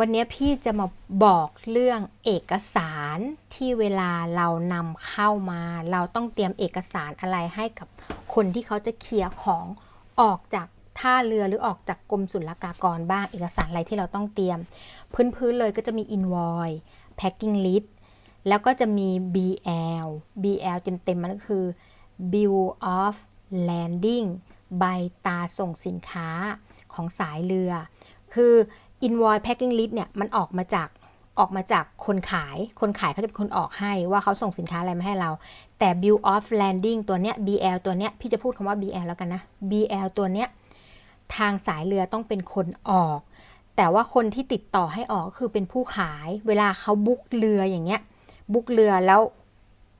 วันนี้พี่จะมาบอกเรื่องเอกสารที่เวลาเรานำเข้ามา เราต้องเตรียมเอกสารอะไรให้กับคนที่เขาจะเคลียร์ของออกจากท่าเรือหรือออกจากกรมศุลกากรบ้างเอกสารอะไรที่เราต้องเตรียม พื้นๆเลยก็จะมี invoice packing list แล้วก็จะมี BL BL เต็มๆมันก็คือ Bill of Landing ใบตาส่งสินค้าของสายเรือ คือ invoice packing list เนี่ยมันออกมาจากออกมาจากคนขาย คนขายเขาจะเป็นคนออกให้ว่าเขาส่งสินค้าอะไรมาให้เรา แต่ bill of landing ตัวเนี้ย BL ตัวเนี้ยพี่จะพูดคำว่า BL แล้วกันนะ BL ตัวเนี้ยทางสายเรือต้องเป็นคนออก แต่ว่าคนที่ติดต่อให้ออกก็คือเป็นผู้ขาย เวลาเขาบุ๊กเรืออย่างเงี้ย บุ๊กเรือแล้ว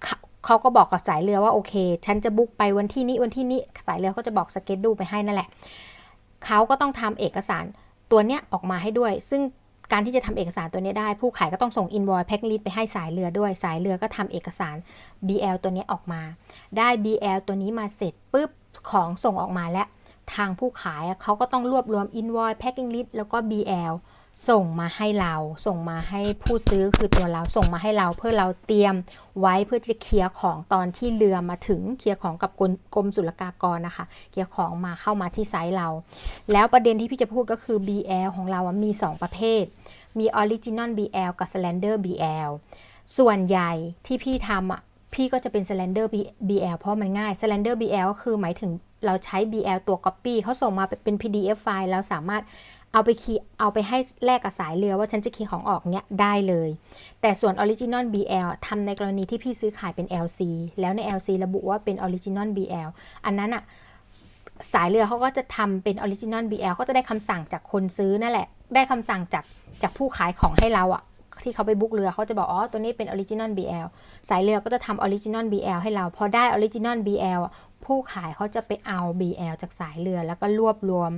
เขาเขาก็บอกกับสายเรือว่าโอเค ฉันจะบุ๊กไปวันที่นี้วันที่นี้ สายเรือเขาจะบอกสเกจดูไปให้นั่นแหละ เขาก็ต้องทำเอกสาร ตัวเนี้ยออกมาให้ด้วย ซึ่งการที่จะทำเอกสารตัวเนี้ยได้ ผู้ขายก็ต้องส่งอินวอยแพ็กลิสไปให้สายเรือด้วย สายเรือก็ทำเอกสาร BL ตัวเนี้ยออกมา ได้ BL ตัวนี้มาเสร็จปุ๊บของส่งออกมาแล้ว ทางผู้ขายอะเขาก็ต้องรวบรวม invoice packing list แล้วก็ BL ส่งมาให้เราส่งมาให้ผู้ซื้อคือตัวเราส่งมาให้เราเพื่อเราเตรียมไว้เพื่อจะเคลียร์ของตอนที่เรือมาถึงเคลียร์ของกับกรมกรมศุลกากรนะคะ เคลียร์ของมาเข้ามาที่ไซต์เรา แล้วประเด็นที่พี่จะพูดก็คือ BL ของเราอะมี 2 ประเภท มี Original BL กับ Slender BL ส่วนใหญ่ที่พี่ทำอะพี่ก็จะเป็น Slender BL เพราะมันง่าย Slender BL ก็คือหมายถึง เราใช้ BL ตัว Copy เขาส่งมาเป็น PDF ไฟล์เราสามารถเอาไปคีเอาไปให้แลกกับสายเรือว่าฉันจะคีย์ของออกเนี้ยได้เลย แต่ส่วน Original BL ทำในกรณีที่พี่ซื้อขายเป็น LC แล้วใน LC ระบุว่าเป็น Original BL อันนั้นอะสายเรือเขาก็จะทำเป็น Original BL ก็จะได้คำสั่งจากคนซื้อนั่นแหละ ได้คำสั่งจากจากผู้ขายของให้เราอะที่เขาไปบุ๊กเรือเขาจะบอกอ๋อตัวนี้เป็น Original BL สายเรือก็จะทำ Original BL ให้เรา พอได้ Original BL อะ ผู้ขายเขาจะไปเอา BL จากสายเรือ แล้วก็รวบรวม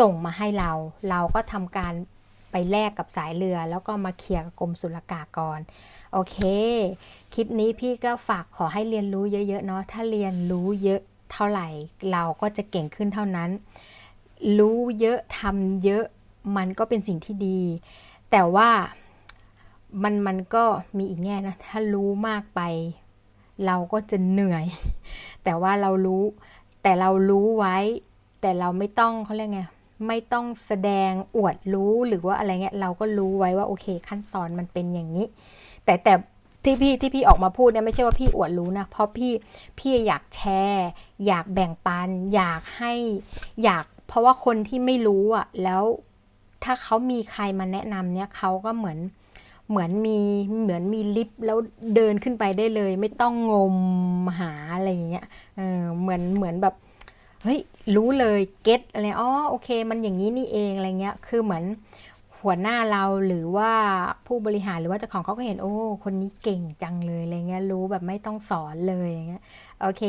ส่งมาให้เรา เราก็ทำการไปแลกกับสายเรือ แล้วก็มาเคลียร์กับกรมศุลกากร โอเค คลิปนี้พี่ก็ฝากขอให้เรียนรู้เยอะๆเนาะ ถ้าเรียนรู้เยอะเท่าไหร่ เราก็จะเก่งขึ้นเท่านั้น รู้เยอะทำเยอะมันก็เป็นสิ่งที่ดี แต่ว่ามันมันก็มีอีกแง่นะ ถ้ารู้มากไป เราก็จะเหนื่อย แต่ว่าเรารู้ แต่เรารู้ไว้ แต่เราไม่ต้องเขาเรียกไงไม่ต้องแสดงอวดรู้หรือว่าอะไรเงี้ยเราก็รู้ไว้ว่าโอเค ขั้นตอนมันเป็นอย่างนี้ แต่แต่ที่พี่ที่พี่ออกมาพูดเนี่ยไม่ใช่ว่าพี่อวดรู้นะ เพราะพี่พี่อยากแชร์ อยากแบ่งปัน อยากให้อยาก เพราะว่าคนที่ไม่รู้อะแล้วถ้าเขามีใครมาแนะนำเนี่ยเขาก็เหมือน เหมือนมีเหมือนมีลิฟต์แล้วเดินขึ้นไปได้เลย ไม่ต้องงมหาอะไรอย่างเงี้ยเออเหมือนเหมือนแบบเฮ้ยรู้เลยเก็ตอะไรอ๋อโอเค มันอย่างนี้นี่เองอะไรเงี้ยคือเหมือนหัวหน้าเราหรือว่าผู้บริหารหรือว่าเจ้าของเขาก็เห็นโอ้คนนี้เก่งจังเลยอะไรเงี้ยรู้แบบไม่ต้องสอนเลยอย่างเงี้ยโอเค